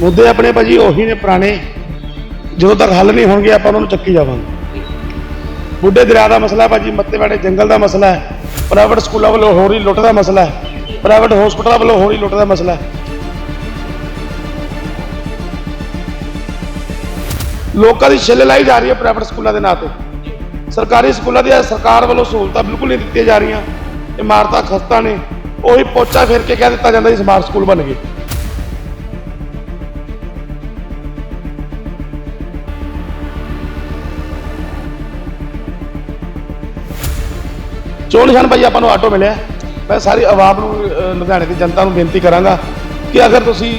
ਮੁੱਦੇ ਆਪਣੇ ਭਾਜੀ ਉਹੀ ਨੇ ਪੁਰਾਣੇ। ਜਦੋਂ ਤੱਕ ਹੱਲ ਨਹੀਂ ਹੋਣਗੇ, ਆਪਾਂ ਉਹਨਾਂ ਨੂੰ ਚੱਕੀ ਜਾਵਾਂਗੇ। ਬੁੱਢੇ ਦਰਿਆ ਦਾ ਮਸਲਾ ਹੈ ਭਾਜੀ, ਮੱਤੇਵਾੜੇ ਜੰਗਲ ਦਾ ਮਸਲਾ ਹੈ। ਪ੍ਰਾਈਵੇਟ ਸਕੂਲਾਂ ਵੱਲੋਂ ਹੋ ਰਹੀ ਲੁੱਟ ਦਾ ਮਸਲਾ ਹੈ। ਪ੍ਰਾਈਵੇਟ ਹਸਪਤਾਲਾਂ ਵੱਲੋਂ ਹੋ ਰਹੀ ਲੁੱਟ ਦਾ ਮਸਲਾ ਹੈ। ਲੋਕਾਂ ਦੀ ਛਿੱਲ ਲਾਈ ਜਾ ਰਹੀ ਹੈ ਪ੍ਰਾਈਵੇਟ ਸਕੂਲਾਂ ਦੇ ਨਾਂ ਤੇ। ਸਰਕਾਰੀ ਸਕੂਲਾਂ ਦੀਆਂ ਸਰਕਾਰ ਵੱਲੋਂ ਸਹੂਲਤਾਂ ਬਿਲਕੁਲ ਨਹੀਂ ਦਿੱਤੀਆਂ ਜਾ ਰਹੀਆਂ। ਇਮਾਰਤਾਂ, ਖਸਤਾ ਨੇ, ਉਹੀ ਪੋਚਾ ਫੇਰ ਕੇ ਕਹਿ ਦਿੱਤਾ ਜਾਂਦਾ ਜੀ, ਸਮਾਰਟ ਸਕੂਲ ਬਣ ਗਏ। ਚੋਣ ਨਿਸ਼ਾਨ ਭਾਈ ਆਪਾਂ ਨੂੰ ਆਟੋ ਮਿਲਿਆ। ਮੈਂ ਸਾਰੀ ਆਵਾਮ ਨੂੰ ਲੁਧਿਆਣੇ ਦੀ ਜਨਤਾ ਨੂੰ ਬੇਨਤੀ ਕਰਾਂਗਾ ਕਿ ਅਗਰ ਤੁਸੀਂ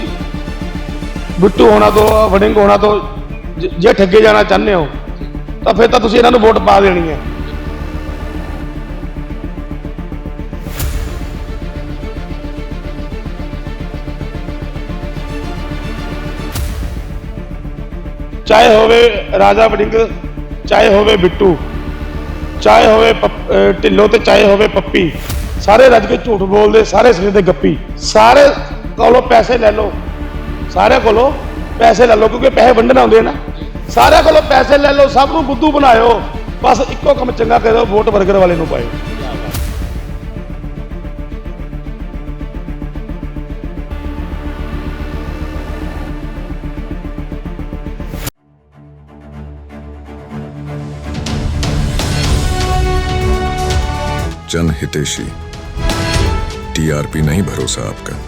ਬਿੱਟੂ ਹੋਣਾ ਤੋਂ, ਵੜਿੰਗ ਹੋਣਾ ਤੋਂ ਜੇ ਠੱਗੇ ਜਾਣਾ ਚਾਹੁੰਦੇ ਹੋ, ਤਾਂ ਫਿਰ ਤਾਂ ਤੁਸੀਂ ਇਹਨਾਂ ਨੂੰ ਵੋਟ ਪਾ ਦੇਣੀ ਹੈ। ਚਾਹੇ ਹੋਵੇ ਰਾਜਾ ਵੜਿੰਗ, ਚਾਹੇ ਹੋਵੇ ਬਿੱਟੂ। ਚਾਹੇ ਹੋਵੇ ਪੱਪ- ਅਹ, ਢਿੱਲੋਂ ਤੇ ਚਾਹੇ ਹੋਵੇ ਪੱਪੀ, ਸਾਰੇ ਰੱਜ ਕੇ ਝੂਠ ਬੋਲਦੇ, ਸਾਰੇ ਸਿਰੇ ਦੇ ਗੱਪੀ। ਸਾਰੇ ਕੋਲੋਂ ਪੈਸੇ ਲੈ ਲਓ। ਸਾਰਿਆਂ ਕੋਲੋਂ ਪੈਸੇ ਲੈ ਲਓ, ਕਿਉਂਕਿ ਪੈਸੇ ਵੰਡਣ ਆਉਂਦੇ ਆ ਨਾ। ਸਾਰਿਆਂ ਕੋਲੋਂ ਪੈਸੇ ਲੈ ਲਓ, ਸਭ ਨੂੰ ਬੁੱਧੂ ਬਣਾਇਓ। ਬਸ ਇੱਕੋ ਕੰਮ ਚੰਗਾ ਕਰੋ ਵੋਟ ਬਰਗਰ ਵਾਲੇ ਨੂੰ ਪਾਇਓ। जन हितेशी टीआरपी नहीं भरोसा आपका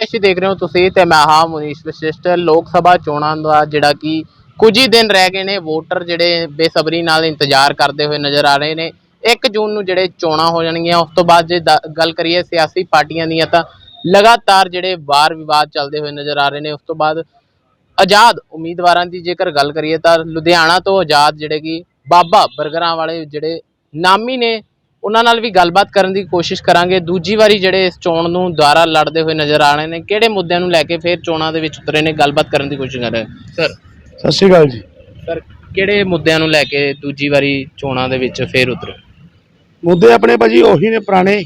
ਅਸੀਂ ਦੇਖ ਰਹੇ ਹੋ ਤੁਸੀਂ ਤੇ ਮੈਂ ਹਾਂ ਮੁਨੀਸ਼ ਵਿਸ਼ਿਸ਼ਟ ਲੋਕ ਸਭਾ ਚੋਣਾਂ ਦਾ ਜਿਹੜਾ ਕਿ ਕੁਝ ਹੀ ਦਿਨ ਰਹਿ ਗਏ ਨੇ ਵੋਟਰ ਜਿਹੜੇ ਬੇਸਬਰੀ ਨਾਲ ਇੰਤਜ਼ਾਰ ਕਰਦੇ ਹੋਏ ਨਜ਼ਰ ਆ ਰਹੇ ਨੇ 1 ਜੂਨ ਨੂੰ ਜਿਹੜੇ ਚੋਣਾਂ ਹੋ ਜਾਣਗੀਆਂ ਉਸ ਤੋਂ ਬਾਅਦ ਜੇ ਦ- ਗੱਲ ਕਰੀਏ ਸਿਆਸੀ ਪਾਰਟੀਆਂ ਦੀਆਂ ਤਾਂ ਲਗਾਤਾਰ ਜਿਹੜੇ ਵਾਰ ਵਿਵਾਦ ਚੱਲਦੇ ਹੋਏ ਨਜ਼ਰ ਆ ਰਹੇ ਨੇ ਉਸ ਤੋਂ ਬਾਅਦ ਆਜ਼ਾਦ ਉਮੀਦਵਾਰਾਂ ਦੀ ਜੇਕਰ ਗੱਲ ਕਰੀਏ ਤਾਂ ਲੁਧਿਆਣਾ ਤੋਂ ਆਜ਼ਾਦ ਜਿਹੜੇ ਕਿ ਬਾਬਾ ਬਰਗਰਾਂ ਵਾਲੇ ਜਿਹੜੇ ਨਾਮੀ ਨੇ ਉਹਨਾਂ ਨਾਲ ਵੀ ਗੱਲਬਾਤ ਕਰਨ ਦੀ ਕੋਸ਼ਿਸ਼ ਕਰਾਂਗੇ। ਦੂਜੀ ਵਾਰੀ ਜਿਹੜੇ ਇਸ ਚੋਣ ਨੂੰ ਦੁਆਰਾ ਲੜਦੇ ਹੋਏ ਨਜ਼ਰ ਆ ਰਹੇ ਨੇ ਕਿਹੜੇ ਮੁੱਦਿਆਂ ਨੂੰ ਲੈ ਕੇ ਫਿਰ ਚੋਣਾਂ ਦੇ ਵਿੱਚ ਉਤਰੇ ਨੇ? ਗੱਲਬਾਤ ਕਰਨ ਦੀ ਕੋਸ਼ਿਸ਼ ਕਰ ਰਹੇ ਸਰ। ਸਤਿ ਸ਼੍ਰੀ ਅਕਾਲ ਜੀ। ਸਰ ਕਿਹੜੇ ਮੁੱਦਿਆਂ ਨੂੰ ਲੈ ਕੇ ਦੂਜੀ ਵਾਰੀ ਚੋਣਾਂ ਦੇ ਵਿੱਚ ਫਿਰ ਉਤਰੇ? ਮੁੱਦੇ ਆਪਣੇ ਭਾਜੀ ਉਹੀ ਨੇ ਪੁਰਾਣੇ।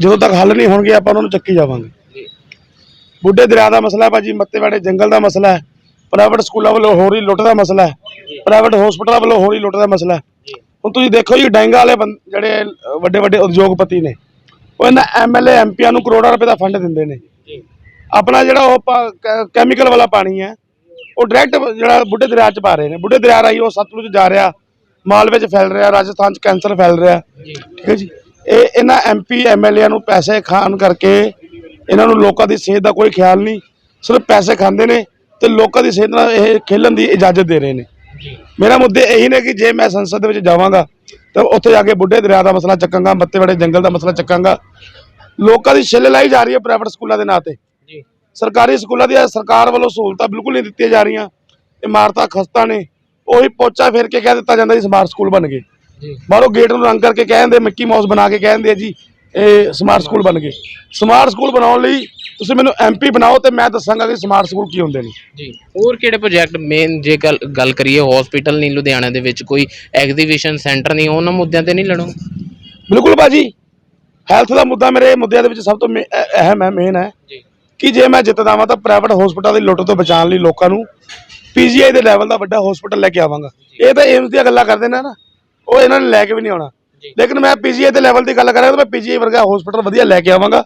ਜਦੋਂ ਤੱਕ ਹੱਲ ਨਹੀਂ ਹੋਣਗੇ ਆਪਾਂ ਉਹਨਾਂ ਨੂੰ ਚੱਕੀ ਜਾਵਾਂਗੇ। ਜੀ। ਬੁੱਢੇ ਦਰਿਆ ਦਾ ਮਸਲਾ ਭਾਜੀ ਮੱਤੇਵਾੜੇ ਜੰਗਲ ਦਾ ਮਸਲਾ ਹੈ। ਪ੍ਰਾਈਵੇਟ ਸਕੂਲਾਂ ਵੱਲੋਂ ਹੋ ਰਹੀ ਲੁੱਟ ਦਾ ਮਸਲਾ ਹੈ। ਪ੍ਰਾਈਵੇਟ ਹਸਪਤਾਲਾਂ ਵੱਲੋਂ ਹੋ ਰਹੀ ਲੁੱਟ ਦਾ ਮਸਲਾ ਹੈ। ਹੁਣ ਤੁਸੀਂ ਦੇਖੋ ਜੀ ਡੈਂਗਾ ਵਾਲੇ ਜਿਹੜੇ ਵੱਡੇ ਵੱਡੇ ਉਦਯੋਗਪਤੀ ਨੇ ਉਹ ਇਹਨਾਂ ਐਮਐਲਏ ਐਮਪੀਆਂ ਨੂੰ ਕਰੋੜਾਂ ਰੁਪਏ ਦਾ ਫੰਡ ਦਿੰਦੇ ਨੇ। ਆਪਣਾ ਜਿਹੜਾ ਉਹ ਕੈਮੀਕਲ ਵਾਲਾ ਪਾਣੀ ਹੈ ਉਹ ਡਾਇਰੈਕਟ ਜਿਹੜਾ ਬੁੱਢੇ ਦਰਿਆ 'ਚ ਪਾ ਰਹੇ ਨੇ। ਬੁੱਢੇ ਦਰਿਆ ਰਾਹੀਂ ਉਹ ਸਤਲੁਜ ਜਾ ਰਿਹਾ ਮਾਲਵੇ 'ਚ ਫੈਲ ਰਿਹਾ ਰਾਜਸਥਾਨ 'ਚ ਕੈਂਸਰ ਫੈਲ ਰਿਹਾ। ਠੀਕ ਹੈ ਜੀ? ਇਹ ਇਹਨਾਂ ਐਮਪੀ ਐਮਐਲਏ ਨੂੰ ਪੈਸੇ ਖਾਣ ਕਰਕੇ ਇਹਨਾਂ ਨੂੰ ਲੋਕਾਂ ਦੀ ਸਿਹਤ ਦਾ ਕੋਈ ਖਿਆਲ ਨਹੀਂ ਸਿਰਫ ਪੈਸੇ ਖਾਂਦੇ ਨੇ ਤੇ ਲੋਕਾਂ ਦੀ ਸਿਹਤ ਨਾਲ ਇਹ ਖੇਲਣ ਦੀ ਇਜਾਜ਼ਤ ਦੇ ਰਹੇ ਨੇ। ਮੇਰਾ ਮੁੱਦੇ ਇਹੀ ਨੇ ਕਿ ਜੇ ਮੈਂ ਸੰਸਦ ਦੇ ਵਿੱਚ ਜਾਵਾਂਗਾ ਤਾਂ ਉੱਥੇ ਜਾ ਕੇ ਬੁੱਢੇ ਦਰਿਆ ਦਾ ਮਸਲਾ ਚੱਕਾਂਗਾ ਮੱਤੇ ਵੜੇ ਜੰਗਲ ਦਾ ਮਸਲਾ ਚੱਕਾਂਗਾ। ਲੋਕਾਂ ਦੀ ਛਿੱਲ ਲਾਈ ਜਾ ਰਹੀ ਹੈ ਪ੍ਰਾਈਵੇਟ ਸਕੂਲਾਂ ਦੇ ਨਾਂ ਤੇ। ਜੀ। ਸਰਕਾਰੀ ਸਕੂਲਾਂ ਦੀਆਂ ਸਰਕਾਰ ਵੱਲੋਂ ਸਹੂਲਤਾਂ ਬਿਲਕੁਲ ਨਹੀਂ ਦਿੱਤੀਆਂ ਜਾ ਰਹੀਆਂ। ਇਮਾਰਤਾਂ ਖਸਤਾ ਨੇ ਉਹੀ ਪੋਚਾ ਫੇਰ ਕੇ ਕਹਿ ਦਿੱਤਾ ਜਾਂਦਾ ਜੀ ਸਮਾਰਟ ਸਕੂਲ ਬਣ ਗਏ। ਜੀ। ਬਾਹਰੋਂ ਗੇਟ ਨੂੰ ਰੰਗ ਕਰਕੇ ਕਹਿੰਦੇ ਮਿੱਕੀ ਮਾਊਸ ਬਣਾ ਕੇ ਕਹਿੰਦੇ ਜੀ। ਇਹ ਸਮਾਰਟ ਸਕੂਲ ਬਣ ਗਏ। ਸਮਾਰਟ ਸਕੂਲ ਬਣਾਉਣ ਲਈ ਤੁਸੀਂ ਮੈਨੂੰ ਐਮਪੀ ਬਣਾਓ ਤੇ ਮੈਂ ਦੱਸਾਂਗਾ ਕਿ ਸਮਾਰਟ ਸਕੂਲ ਕੀ ਹੁੰਦੇ ਨੇ। ਜੀ ਹੋਰ ਕਿਹੜੇ ਪ੍ਰੋਜੈਕਟ ਮੇਨ ਜੇ ਗੱਲ ਗੱਲ ਕਰੀਏ ਹਸਪੀਟਲ ਨਹੀਂ ਲੁਧਿਆਣਾ ਦੇ ਵਿੱਚ ਕੋਈ ਐਗਜ਼ੀਬਿਸ਼ਨ ਸੈਂਟਰ ਨਹੀਂ ਉਹਨਾਂ ਮੁੱਦਿਆਂ ਤੇ ਨਹੀਂ ਲੜੋ। ਬਿਲਕੁਲ ਬਾਜੀ ਹੈਲਥ ਦਾ ਮੁੱਦਾ ਮੇਰੇ ਮੁੱਦਿਆਂ ਦੇ ਵਿੱਚ ਸਭ ਤੋਂ ਅਹਿਮ ਹੈ ਮੇਨ ਹੈ। ਜੀ। ਕਿ ਜੇ ਮੈਂ ਜਿੱਤਦਾ ਵਾਂ ਤਾਂ ਪ੍ਰਾਈਵੇਟ ਹਸਪਤਾਲ ਦੀ ਲੁੱਟ ਤੋਂ ਬਚਾਉਣ ਲਈ ਲੋਕਾਂ ਨੂੰ ਪੀਜੀਆਈ ਦੇ ਲੈਵਲ ਦਾ ਵੱਡਾ ਹਸਪਤਾਲ ਲੈ ਕੇ ਆਵਾਂਗਾ। ਇਹ ਤਾਂ ਏਮਸ ਦੀਆਂ ਗੱਲਾਂ ਕਰਦੇ ਨੇ ਨਾ। ਉਹ ਇਹਨਾਂ ਨੇ ਲੈ ਕੇ ਵੀ ਨਹੀਂ ਆਉਣਾ। ਲੇਕਿਨ ਮੈਂ ਪੀਜੀਆਈ ਦੇ ਲੈਵਲ ਦੀ ਗੱਲ ਕਰਾਂ ਤਾਂ ਮੈਂ ਪੀਜੀਆਈ ਵਰਗਾ ਹਸਪਤਾਲ ਵਧੀਆ ਲੈ ਕੇ ਆਵਾਂਗਾ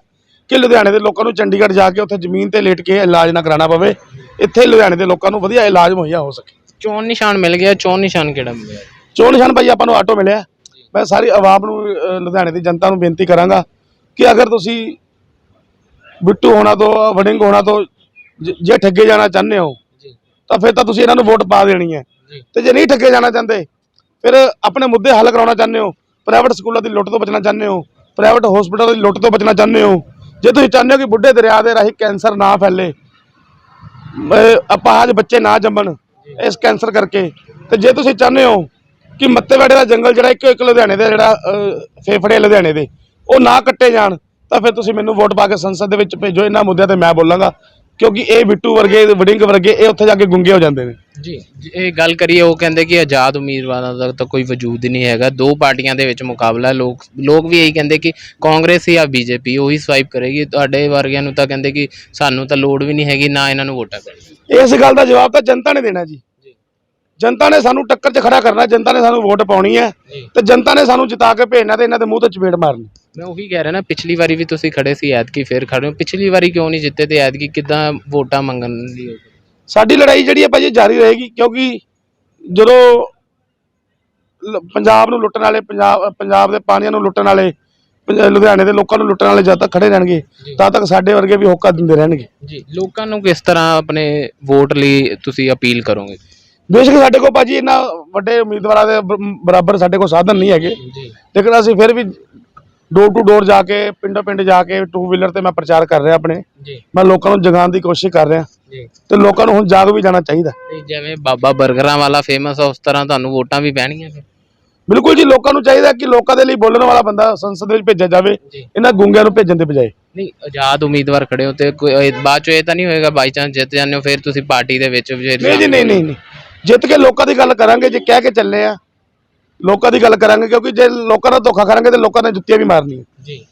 ਕਿ ਲੁਧਿਆਣੇ ਦੇ ਲੋਕਾਂ ਨੂੰ ਚੰਡੀਗੜ੍ਹ ਜਾ ਕੇ ਉੱਥੇ ਜ਼ਮੀਨ ਤੇ ਲੇਟ ਕੇ ਇਲਾਜ ਨਾ ਕਰਾਉਣਾ ਪਵੇ। ਇੱਥੇ ਲੁਧਿਆਣੇ ਦੇ ਲੋਕਾਂ ਨੂੰ ਵਧੀਆ ਇਲਾਜ ਮੁਹੱਈਆ ਹੋ ਸਕੇ। ਚੋਣ ਨਿਸ਼ਾਨ ਮਿਲ ਗਿਆ ਚੋਣ ਨਿਸ਼ਾਨ ਕਿਹੜਾ ਮਿਲਿਆ? ਚੋਣ ਨਿਸ਼ਾਨ ਭਾਈ ਆਪਾਂ ਨੂੰ ਆਟੋ ਮਿਲਿਆ। ਮੈਂ ਸਾਰੀ ਆਵਾਮ ਨੂੰ ਲੁਧਿਆਣੇ ਦੀ ਜਨਤਾ ਨੂੰ ਬੇਨਤੀ ਕਰਾਂਗਾ ਕਿ ਅਗਰ ਤੁਸੀਂ ਬਿੱਟੂ ਹੋਣਾ ਤੋਂ ਵੜਿੰਗ ਹੋਣਾ ਤੋਂ ਜ- ਠੱਗੇ ਜਾਣਾ ਚਾਹੁੰਦੇ ਹੋ ਤਾਂ ਫਿਰ ਤਾਂ ਤੁਸੀਂ ਇਹਨਾਂ ਨੂੰ ਵੋਟ ਪਾ ਦੇਣੀ ਹੈ। ਤੇ ਜੇ ਨਹੀਂ ਠੱਗੇ ਜਾਣਾ ਚਾਹੁੰਦੇ ਫਿਰ ਆਪਣੇ ਮੁੱਦੇ ਹੱਲ ਕਰਾਉਣਾ ਚਾਹੁੰਦੇ ਹੋ ਪ੍ਰਾਈਵੇਟ ਸਕੂਲਾਂ ਦੀ ਲੁੱਟ ਤੋਂ ਬਚਣਾ ਚਾਹੁੰਦੇ ਹੋ? ਪ੍ਰਾਈਵੇਟ ਹਸਪਤਾਲਾਂ ਦੀ ਲੁੱਟ ਤੋਂ ਬਚਣਾ ਚਾਹੁੰਦੇ ਹੋ? ਜੇ ਤੁਸੀਂ ਚਾਹੁੰਦੇ ਹੋ ਕਿ ਬੁੱਢੇ ਦਰਿਆ ਦੇ ਰਾਹੀਂ ਕੈਂਸਰ ਨਾ ਫੈਲੇ ਅਪਾਹਜ ਬੱਚੇ ਨਾ ਜੰਮਣ ਇਸ ਕੈਂਸਰ ਕਰਕੇ, ਤੇ ਜੇ ਤੁਸੀਂ ਚਾਹੁੰਦੇ ਹੋ ਕਿ ਮੱਤੇਵਾੜੇ ਦਾ ਜੰਗਲ ਜਿਹੜਾ ਇੱਕੋ ਇੱਕ ਲੁਧਿਆਣੇ ਦਾ ਜਿਹੜਾ ਫੇਫੜੇ ਲੁਧਿਆਣੇ ਦੇ, ਉਹ ਨਾ ਕੱਟੇ ਜਾਣ, ਤਾਂ ਫਿਰ ਤੁਸੀਂ ਮੈਨੂੰ ਵੋਟ ਪਾ ਕੇ ਸੰਸਦ ਦੇ ਵਿੱਚ ਭੇਜੋ, ਇਹਨਾਂ ਮੁੱਦਿਆਂ ਤੇ ਮੈਂ ਬੋਲਾਂਗਾ। ਕਿਉਂਕਿ ਇਹ ਬਿੱਟੂ ਵਰਗੇ ਵੜਿੰਗ ਵਰਗੇ ਇਹ ਉੱਥੇ ਜਾ ਕੇ ਗੁੰਗੇ ਹੋ ਜਾਂਦੇ ਨੇ। ਜੀ। ਇਹ ਗੱਲ ਕਰੀਏ ਉਹ ਕਹਿੰਦੇ ਕਿ ਆਜ਼ਾਦ ਉਮੀਦਵਾਰਾਂ ਦਾ ਤਾਂ ਕੋਈ ਵਜੂਦ ਹੀ ਨਹੀਂ ਹੈਗਾ। ਦੋ ਪਾਰਟੀਆਂ ਦੇ ਵਿੱਚ ਮੁਕਾਬਲਾ। ਲੋਕ ਲੋਕ ਵੀ ਇਹੀ ਕਹਿੰਦੇ ਕਿ ਕਾਂਗਰਸ ਜਾਂ ਬੀਜੇਪੀ ਉਹੀ ਸਵਾਈਪ ਕਰੇਗੀ। ਤੁਹਾਡੇ ਵਰਗਿਆਂ ਨੂੰ ਤਾਂ ਕਹਿੰਦੇ ਕਿ ਸਾਨੂੰ ਤਾਂ ਲੋੜ ਵੀ ਨਹੀਂ ਹੈਗੀ ਨਾ ਇਹਨਾਂ ਨੂੰ ਵੋਟਾਂ ਪੈਣੀਆਂ ਇਸ ਗੱਲ ਦਾ ਜਵਾਬ ਤਾਂ ਜਨਤਾ ਨੇ ਦੇਣਾ ਜੀ। ਜੀ। ਜਨਤਾ ਨੇ ਸਾਨੂੰ ਟੱਕਰ 'ਚ ਖੜਾ ਕਰਨਾ ਜਨਤਾ ਨੇ ਸਾਨੂੰ ਵੋਟ ਪਾਉਣੀ ਹੈ ਜੀ। ਤੇ ਜਨਤਾ ਨੇ ਸਾਨੂੰ ਜਿਤਾ ਕੇ ਭੇਜਣਾ ਤੇ ਇਹਨਾਂ ਦੇ ਮੂੰਹ ਤੇ ਚਪੇੜ ਮਾਰਨੀ। ਮੈਂ ਉਹੀ ਕਹਿ ਰਿਹਾ ਨਾ ਪਿਛਲੀ ਵਾਰੀ ਵੀ ਤੁਸੀਂ ਖੜੇ ਸੀ ਐਤਕੀ ਫੇਰ ਖੜੇ ਹੋ। ਪਿਛਲੀ ਵਾਰੀ ਕਿਉਂ ਨਹੀਂ ਜਿੱਤੇ ਤੇ ਐਤਕੀ ਕਿਦਾਂ ਵੋਟਾਂ ਮੰਗਣ ਹੋ? ਗਏ? ਸਾਡੀ ਲੜਾਈ ਜਿਹੜੀ ਹੈ ਭਾਜੀ ਜਾਰੀ ਰਹੇਗੀ ਕਿਉਂਕਿ ਜਦੋਂ ਲ- ਪੰਜਾਬ ਨੂੰ ਲੁੱਟਣ ਵਾਲੇ ਪੰਜਾਬ ਪੰਜਾਬ ਦੇ ਪਾਣੀਆਂ ਨੂੰ ਲੁੱਟਣ ਵਾਲੇ ਪੰਜ- ਲੁਧਿਆਣੇ ਦੇ ਲੋਕਾਂ ਨੂੰ ਲੁੱਟਣ ਵਾਲੇ ਜਦ ਤੱਕ ਖੜੇ ਰਹਿਣਗੇ ਜੀ। ਤਦ ਤੱਕ ਸਾਡੇ ਵਰਗੇ ਵੀ ਹੋਕਾ ਦਿੰਦੇ ਰਹਿਣਗੇ। ਜੀ ਲੋਕਾਂ ਨੂੰ ਕਿਸ ਤਰ੍ਹਾਂ ਆਪਣੇ ਵੋਟ ਲਈ ਤੁਸੀਂ ਅਪੀਲ ਕਰੋਗੇ? ਬੇਸ਼ੱਕ ਸਾਡੇ ਕੋਲ ਭਾਜੀ ਇੰਨਾ ਵੱਡੇ ਉਮੀਦਵਾਰਾਂ ਦੇ ਬ- ਬਰਾਬਰ ਸਾਡੇ ਕੋਲ ਸਾਧਨ ਨਹੀਂ ਹੈਗੇ। ਜੀ। ਲੇਕਿਨ ਅਸੀਂ ਫਿਰ ਵੀ ਡੋਰ ਟੂ ਡੋਰ ਜਾ ਕੇ ਪਿੰਡੋਂ ਪਿੰਡ ਜਾ ਕੇ ਟੂ ਵੀਲਰ ਤੇ ਮੈਂ ਪ੍ਰਚਾਰ ਕਰ ਰਿਹਾ ਆਪਣੇ। ਜੀ। ਮੈਂ ਲੋਕਾਂ ਨੂੰ ਜਗਾਉਣ ਦੀ ਕੋਸ਼ਿਸ਼ ਕਰ ਰਿਹਾ। ਜੀ। ਤੇ ਲੋਕਾਂ ਨੂੰ ਹੁਣ ਜਾਗ ਵੀ ਜਾਣਾ ਚਾਹੀਦਾ। ਤੇ ਜਿਵੇਂ ਬਾਬਾ 버ਗਰਾਂ ਵਾਲਾ ਫੇਮਸ ਆ ਉਸ ਤਰ੍ਹਾਂ ਤੁਹਾਨੂੰ ਵੋਟਾਂ ਵੀ ਪੈਣਗੀਆਂ ਫਿਰ? ਬਿਲਕੁਲ ਜੀ ਲੋਕਾਂ ਨੂੰ ਚਾਹੀਦਾ ਕਿ ਲੋਕਾਂ ਦੇ ਲਈ ਬੋਲਣ ਵਾਲਾ ਬੰਦਾ ਸੰਸਦ ਵਿੱਚ ਭੇਜਿਆ ਜਾਵੇ ਜੀ। ਇਹਨਾਂ ਗੁੰਗਿਆਂ ਨੂੰ ਭੇਜਣ ਦੇ ਬਜਾਏ। ਨਹੀਂ ਆਜ਼ਾਦ ਉਮੀਦਵਾਰ ਖੜੇ ਹੋ ਤੇ ਕੋਈ ਇਹ ਬਾਅਦ ਚ ਇਹ ਤਾਂ ਨਹੀਂ ਹੋਏਗਾ ਬਾਈ ਚਾਂਸ ਜਿੱਤ ਜਾਂਦੇ ਹੋ ਫਿਰ ਤੁਸੀਂ ਪਾਰਟੀ ਦੇ ਵਿੱਚ ਵੀ ਨਹੀਂ ਜੀ ਨਹੀਂ ਨਹੀਂ ਨਹੀਂ। ਜਿੱਤ ਕੇ ਲੋਕਾਂ ਦੀ ਗੱਲ ਕਰਾਂਗੇ ਜੇ ਕਹਿ ਕੇ ਚੱਲੇ ਆ ਲੋਕਾਂ ਦੀ ਗੱਲ ਕਰਾਂਗੇ ਕਿਉਂਕਿ ਜੇ ਲੋਕਾਂ ਨਾਲ ਧੋਖਾ ਕਰਾਂਗੇ ਤੇ ਲੋਕਾਂ ਨੇ ਜੁੱਤੀਆਂ ਵੀ ਮਾਰਨੀਆਂ। ਜੀ।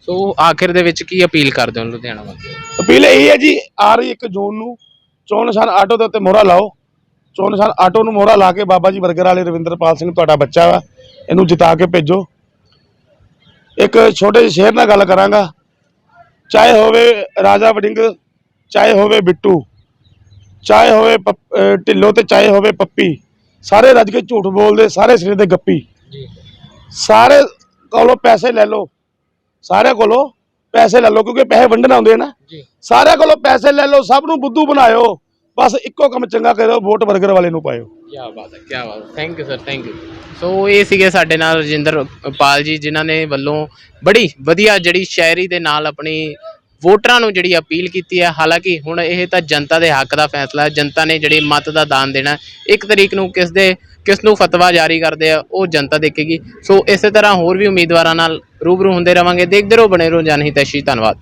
ਸੋ ਆਖਿਰ ਦੇ ਵਿੱਚ ਕੀ ਅਪੀਲ ਕਰਦੇ ਹੋ ਲੁਧਿਆਣਾ ਵਾਸੀਆਂ ਨੂੰ? ਅਪੀਲ ਇਹੀ ਹੈ ਜੀ ਆ ਰਹੀ 1 ਜੂਨ ਨੂੰ ਚੋਣ ਨਿਸ਼ਾਨ ਆਟੋ ਦੇ ਉੱਤੇ ਮੋਹਰਾ ਲਾਓ। ਚੋਣ ਨਿਸ਼ਾਨ ਆਟੋ ਨੂੰ ਮੋਹਰਾ ਲਾ ਕੇ ਬਾਬਾ ਜੀ ਬਰਗਰ ਵਾਲੇ ਰਵਿੰਦਰਪਾਲ ਸਿੰਘ ਤੁਹਾਡਾ ਬੱਚਾ ਵਾ ਇਹਨੂੰ ਜਿਤਾ ਕੇ ਭੇਜੋ। ਇੱਕ ਛੋਟੇ ਜਿਹੇ ਸ਼ੇਰ ਨਾਲ ਗੱਲ ਕਰਾਂਗਾ। ਚਾਹੇ ਹੋਵੇ ਰਾਜਾ ਵੜਿੰਗ ਚਾਹੇ ਹੋਵੇ ਬਿੱਟੂ ਚਾਹੇ ਹੋਵੇ ਪੱਪ- ਅਹ ਢਿੱਲੋਂ ਤੇ ਚਾਹੇ ਹੋਵੇ ਪੱਪੀ। ਸਾਰੇ ਰੱਜ ਕੇ ਝੂਠ ਬੋਲਦੇ ਸਾਰੇ ਸਿਰੇ ਦੇ ਗੱਪੀ। ਸਾਰੇ ਕੋਲੋਂ ਪੈਸੇ ਲੈ ਲਓ। ਸਾਰਿਆਂ ਕੋਲੋਂ ਪੈਸੇ ਲੈ ਲਓ ਕਿਉਂਕਿ ਪੈਸੇ ਵੰਡਣ ਆਉਂਦੇ ਨਾ। ਸਾਰਿਆਂ ਕੋਲੋਂ ਪੈਸੇ ਲੈ ਲਓ ਸਭ ਨੂੰ ਬੁੱਧੂ ਬਣਾਇਓ। ਬਸ ਇੱਕੋ ਕੰਮ ਚੰਗਾ ਕਰੋ ਵੋਟ 버ਗਰ ਵਾਲੇ ਨੂੰ ਪਾਇਓ। ਕੀ ਬਾਤ ਹੈ ਕੀ ਬਾਤ ਹੈ। Thank you sir thank you so ਇਹ ਸੀਗੇ ਸਾਡੇ ਨਾਲ ਰਜਿੰਦਰ ਪਾਲ ਜੀ ਜਿਨ੍ਹਾਂ ਨੇ ਵੱਲੋਂ ਬੜੀ ਵਧੀਆ ਜਿਹੜੀ ਸ਼ਾਇਰੀ ਦੇ ਨਾਲ ਆਪਣੀ ਵੋਟਰਾਂ ਨੂੰ ਜਿਹੜੀ ਅਪੀਲ ਕੀਤੀ ਹੈ, ਹਾਲਾਂਕਿ ਹੁਣ ਇਹ ਤਾਂ ਜਨਤਾ ਦੇ ਹੱਕ ਦਾ ਫੈਸਲਾ ਹੈ, ਜਨਤਾ ਨੇ ਜਿਹੜੀ ਮਤ ਦਾ ਦਾਨ ਦੇਣਾ ਇੱਕ ਤਰੀਕ ਨੂੰ ਕਿਸ ਦੇ, ਕਿਸ ਨੂੰ ਫਤਵਾ ਜਾਰੀ ਕਰਦੇ ਆ, ਉਹ ਜਨਤਾ ਦੇਖੇਗੀ। ਸੋ ਇਸੇ ਤਰ੍ਹਾਂ ਹੋਰ ਵੀ ਉਮੀਦਵਾਰਾਂ ਨਾਲ ਰੂਬਰੂ ਹੁੰਦੇ ਰਵਾਂਗੇ, ਦੇਖਦੇ ਰਹੋ ਬਣੇ ਰਹੋ ਜਨਹਿਤੈਸ਼ੀ ਧੰਨਵਾਦ।